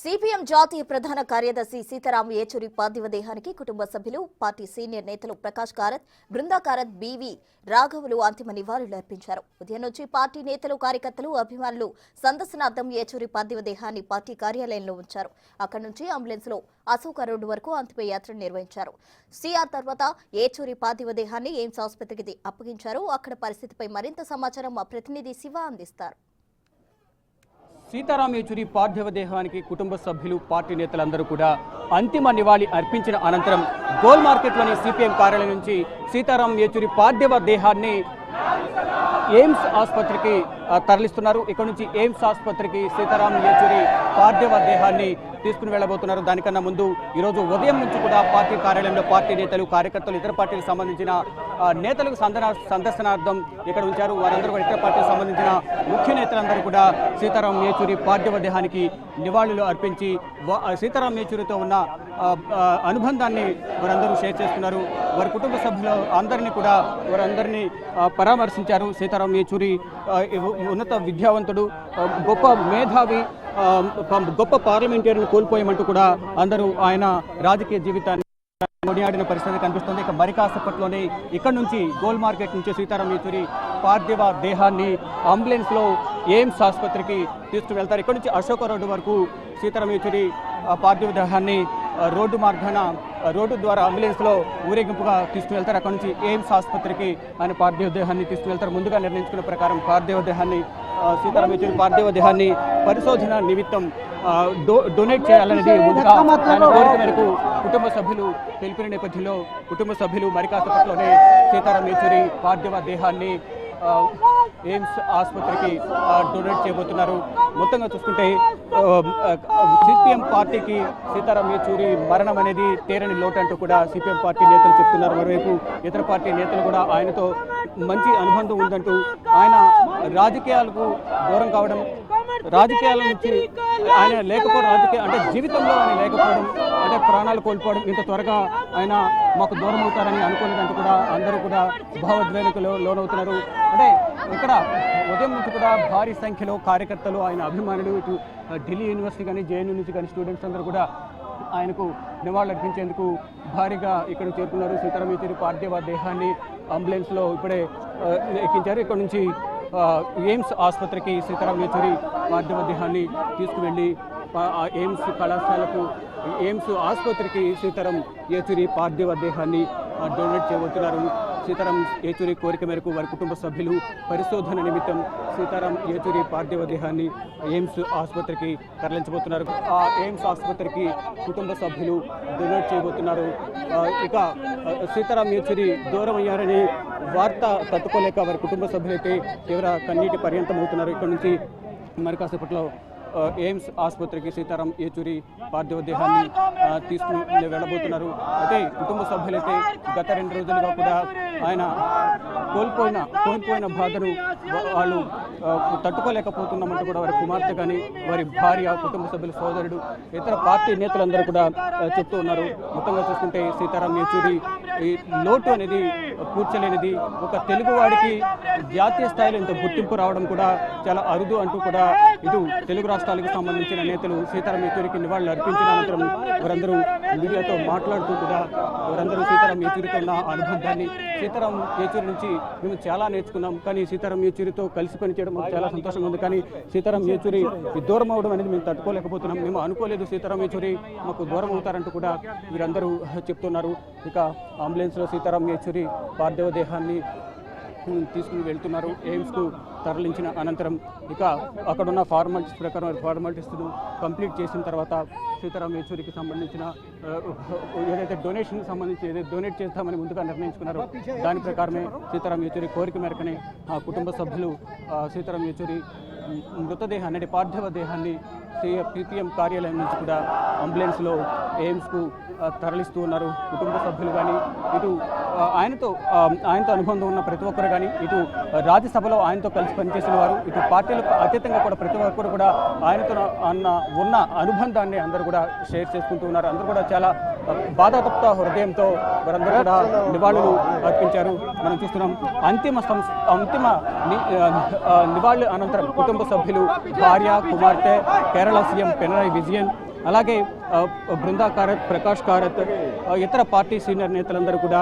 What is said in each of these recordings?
CPM జాతీయ ప్రధాన కార్యదర్శి సీతారాం ఏచూరి పార్థివ దేహానికి కుటుంబ సభ్యులు పార్టీ సీనియర్ నేతలు ప్రకాష్ కారత్ బృందా కారత్ బీవీ రాఘవులు అంతిమ నివాళులు అర్పించారు. ఉదయం నుంచి పార్టీ నేతలు కార్యకర్తలు అభిమానులు సందర్శనార్థం ఏచూరి పార్థివ దేహాన్ని పార్టీ కార్యాలయంలో ఉంచారు. అక్కడి నుంచి అంబులెన్స్లో అశోక రోడ్డు వరకు అంతిమయాత్రను నిర్వహించారు. సిఆర్ తర్వాత ఏచూరి పార్థివ దేహాన్ని ఎయిమ్స్ ఆసుపత్రికి అప్పగించారు. అక్కడ పరిస్థితిపై మరింత సమాచారం మా ప్రతినిధి శివ అందిస్తారు. సీతారాం యేచూరి పార్థివ దేహానికి కుటుంబ సభ్యులు పార్టీ నేతలందరూ కూడా అంతిమ నివాళి అర్పించిన అనంతరం గోల్ మార్కెట్లోని సిపిఎం కార్యాలయం నుంచి సీతారాం యేచూరి పార్థివ దేహాన్ని ఎయిమ్స్ ఆసుపత్రికి తరలిస్తున్నారు. ఇక్కడ నుంచి ఎయిమ్స్ ఆసుపత్రికి సీతారాం యేచూరి పార్థివ దేహాన్ని తీసుకుని వెళ్ళబోతున్నారు. దానికన్నా ముందు ఈరోజు ఉదయం నుంచి కూడా పార్టీ కార్యాలయంలో పార్టీ నేతలు కార్యకర్తలు ఇతర పార్టీలకు సంబంధించిన నేతలకు సందన సందర్శనార్థం ఇక్కడ ఉంచారు. వారందరూ కూడా ఇతర పార్టీకి సంబంధించిన ముఖ్య నేతలందరూ కూడా సీతారాం యేచూరి పార్థివ దేహానికి నివాళులు అర్పించి సీతారాం యేచూరితో ఉన్న అనుబంధాన్ని వారందరూ షేర్ చేస్తున్నారు. వారి కుటుంబ సభ్యులు అందరినీ కూడా వారందరినీ పరామర్శించారు. సీతారాం యేచూరి ఉన్నత విద్యావంతుడు గొప్ప మేధావి గొప్ప పార్లమెంటరీని కోల్పోయామంటూ కూడా అందరూ ఆయన రాజకీయ జీవితాన్ని కొనియాడిన పరిస్థితి కనిపిస్తుంది. ఇక మరి కాసేపట్లోనే ఇక్కడ నుంచి గోల్ మార్కెట్ నుంచి సీతారాం యేచూరి పార్థివ దేహాన్ని అంబులెన్స్లో ఎయిమ్స్ ఆసుపత్రికి తీసుకువెళ్తారు. ఇక్కడ నుంచి అశోక రోడ్డు వరకు సీతారాం యేచూరి పార్థివ దేహాన్ని రోడ్డు మార్గాన రోడ్డు ద్వారా అంబులెన్స్లో ఊరేగింపుగా తీసుకువెళ్తారు. అక్కడ నుంచి ఎయిమ్స్ ఆసుపత్రికి ఆయన పార్థివ దేహాన్ని తీసుకుని వెళ్తారు ముందుగా నిర్ణయించుకున్న ప్రకారం పార్థివ దేహాన్ని సీతారాం యచూరి పార్థివ దేహాన్ని పరిశోధన నిమిత్తం డో డొనేట్ చేయాలనేది ముందుగా ఆయన కోరిక మేరకు కుటుంబ సభ్యులు తెలిపిన నేపథ్యంలో కుటుంబ సభ్యులు మరి కాసేపట్లోనే సీతారాం యచూరి పార్థివ దేహాన్ని ఎయిమ్స్ ఆసుపత్రికి డొనేట్ చేయబోతున్నారు. మొత్తంగా చూసుకుంటే సిపిఎం పార్టీకి సీతారాం యేచూరి మరణం అనేది తేరని లోటు అంటూ కూడా సిపిఎం పార్టీ నేతలు చెప్తున్నారు. మరోవైపు ఇతర పార్టీ నేతలు కూడా ఆయనతో మంచి అనుబంధం ఉందంటూ ఆయన రాజకీయాలకు దూరం కావడం రాజకీయాల నుంచి ఆయన లేకపోవడం రాజకీయ అంటే జీవితంలో ఆయన లేకపోవడం అంటే ప్రాణాలు కోల్పోవడం ఇంత త్వరగా ఆయన మాకు దూరం అవుతారని అనుకోలేదంటూ కూడా అందరూ కూడా భావోద్వేగకులు లోనవుతున్నారు. అంటే ఇక్కడ ఉదయం నుంచి కూడా భారీ సంఖ్యలో కార్యకర్తలు ఆయన అభిమానులు ఇటు ఢిల్లీ యూనివర్సిటీ కానీ జేఎన్యూ నుంచి కానీ స్టూడెంట్స్ అందరూ కూడా ఆయనకు నివాళులు అర్పించేందుకు భారీగా ఇక్కడ చేరుకున్నారు. సీతారాం యేచూరి పార్థివ దేహాన్ని అంబులెన్స్లో ఇప్పుడే ఎక్కించారు. ఇక్కడ నుంచి ఎయిమ్స్ ఆసుపత్రికి సీతారాం యేచూరి పార్థివ దేహాన్ని తీసుకువెళ్ళి ఎయిమ్స్ కళాశాలకు ఎయిమ్స్ ఆసుపత్రికి సీతారాం యేచూరి పార్థివ దేహాన్ని డొనేట్ చేయబోతున్నారు. సీతారాం యేచూరి కోరిక మేరకు వారి కుటుంబ సభ్యులు పరిశోధన నిమిత్తం సీతారాం యేచూరి పార్థివ దేహాన్ని ఎయిమ్స్ ఆసుపత్రికి తరలించబోతున్నారు. ఆ ఎయిమ్స్ ఆసుపత్రికి కుటుంబ సభ్యులు డొనేట్ చేయబోతున్నారు. ఇక సీతారాం యేచూరి దూరం అయ్యారని వార్త తట్టుకోలేక వారి కుటుంబ సభ్యులైతే తీవ్ర కన్నీటి పర్యంతం అవుతున్నారు ఇక్కడ నుంచి మరి కాసేపట్లో ఎయిమ్స్ ఆసుపత్రికి సీతారాం యేచూరి పార్థివ దేహాన్ని తీసుకుని వెళ్ళబోతున్నారు. అయితే కుటుంబ సభ్యులైతే గత రెండు రోజులుగా కూడా ఆయన కోల్పోయిన కోల్పోయిన బాధను వాళ్ళు తట్టుకోలేకపోతున్నామంటూ కూడా వారి కుమార్తె కానీ వారి భార్య కుటుంబ సభ్యుల సోదరుడు ఇతర పార్టీ నేతలందరూ కూడా చెప్తూ ఉన్నారు. మొత్తంగా చూసుకుంటే సీతారాం యేచూరి ఈ లోటు అనేది కూర్చలేనిది ఒక తెలుగువాడికి జాతీయ స్థాయిలో ఇంత గుర్తింపు రావడం కూడా చాలా అరుదు అంటూ కూడా ఇటు తెలుగు రాష్ట్రాలకు సంబంధించిన నేతలు సీతారాం యేచూరికి నివాళులు అర్పించిన అనంతరం వారందరూ మీడియాతో మాట్లాడుతూ కూడా వారందరూ సీతారాం యేచూరితో ఉన్న అనుబంధాన్ని సీతారాం యేచూరి నుంచి మేము చాలా నేర్చుకున్నాం. కానీ సీతారాం యేచూరితో కలిసి పనిచేయడం మాకు చాలా సంతోషంగా ఉంది. కానీ సీతారాం యేచూరి దూరం అవడం అనేది మేము తట్టుకోలేకపోతున్నాం. మేము అనుకోలేదు సీతారాం యేచూరి మాకు దూరం అవుతారంటూ కూడా వీరందరూ చెప్తున్నారు. ఇక అంబులెన్స్లో సీతారాం యేచూరి పార్థివ దేహాన్ని తీసుకుని వెళ్తున్నారు. ఎయిమ్స్కు తరలించిన అనంతరం ఇక అక్కడున్న ఫార్మాలిటీస్ ప్రకారం ఫార్మాలిటీస్ను కంప్లీట్ చేసిన తర్వాత సీతారాం యేచూరికి సంబంధించిన ఏదైతే డొనేషన్కి సంబంధించి ఏదైతే డొనేట్ చేస్తామని ముందుగా నిర్ణయించుకున్నారో దాని ప్రకారమే సీతారాం యేచూరి కోరిక మేరకనే ఆ కుటుంబ సభ్యులు సీతారాం యేచూరి మృతదేహాన్ని అంటే పార్థివ దేహాన్ని పిపిఎం కార్యాలయం నుంచి కూడా అంబులెన్స్లో ఎయిమ్స్కు తరలిస్తూ ఉన్నారు. కుటుంబ సభ్యులు కానీ ఇటు ఆయనతో ఆయనతో అనుబంధం ఉన్న ప్రతి ఒక్కరు కానీ ఇటు రాజ్యసభలో ఆయనతో కలిసి పనిచేసిన వారు ఇటు పార్టీలకు అతీతంగా కూడా ప్రతి ఒక్కరు కూడా ఆయనతో అన్న ఉన్న అనుబంధాన్ని అందరూ కూడా షేర్ చేసుకుంటూ ఉన్నారు. అందరూ కూడా చాలా బాధాతప్త హృదయంతో వారందరూ కూడా నివాళులు అర్పించారు. మనం చూస్తున్నాం అంతిమ అంతిమ నివాళుల అనంతరం కుటుంబ సభ్యులు భార్య కుమార్తె కేరళ సీఎం పినరాయి విజయన్ అలాగే బృందా కారత్ ప్రకాష్ కారత్ ఇతర పార్టీ సీనియర్ నేతలందరూ కూడా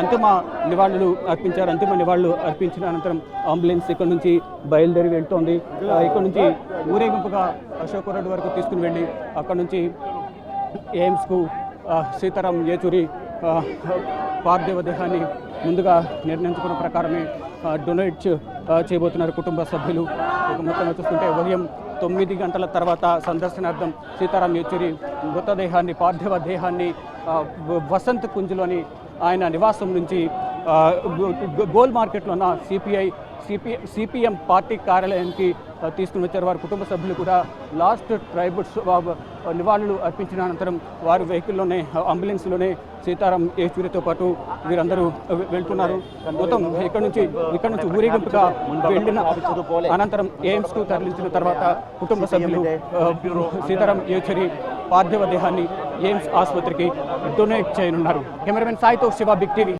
అంతిమ నివాళులు అర్పించారు. అంతిమ నివాళులు అర్పించిన అనంతరం అంబులెన్స్ ఇక్కడ నుంచి బయలుదేరి వెళ్తోంది. ఇక్కడ నుంచి ఊరేగింపుగా అశోక్ రోడ్డు వరకు తీసుకుని వెళ్ళి అక్కడ నుంచి ఎయిమ్స్కు సీతారాం యేచూరి పార్థివ దేహాన్ని ముందుగా నిర్ణయించుకున్న ప్రకారమే డొనేట్ చేయబోతున్నారు కుటుంబ సభ్యులు. ఇక మొత్తం చూసుకుంటే ఉదయం తొమ్మిది గంటల తర్వాత సందర్శనార్థం సీతారాం యేచూరి మృతదేహాన్ని పార్థివ దేహాన్ని వసంత్ కుంజ్లోని ఆయన నివాసం నుంచి గోల్ మార్కెట్లో ఉన్న సిపిఐ సిపి సిపిఎం పార్టీ కార్యాలయానికి తీసుకుని వచ్చారు. వారి కుటుంబ సభ్యులు కూడా లాస్ట్ ట్రైబుల్స్ నివాళులు అర్పించిన అనంతరం వారి వెహికల్లోనే అంబులెన్స్లోనే సీతారాం యేచూరితో పాటు వీరందరూ వెళ్తున్నారు. మొత్తం ఇక్కడ నుంచి ఇక్కడ నుంచి ఊరేగింపుగా వెళ్ళిన అనంతరం ఎయిమ్స్కు తరలించిన తర్వాత కుటుంబ సభ్యులు సీతారాం యేచూరి పార్థివ దేహాన్ని ఎయిమ్స్ ఆసుపత్రికి డొనేట్ చేయనున్నారు. కెమెరామెన్ సాయితో శివ బిగ్ టీవీ.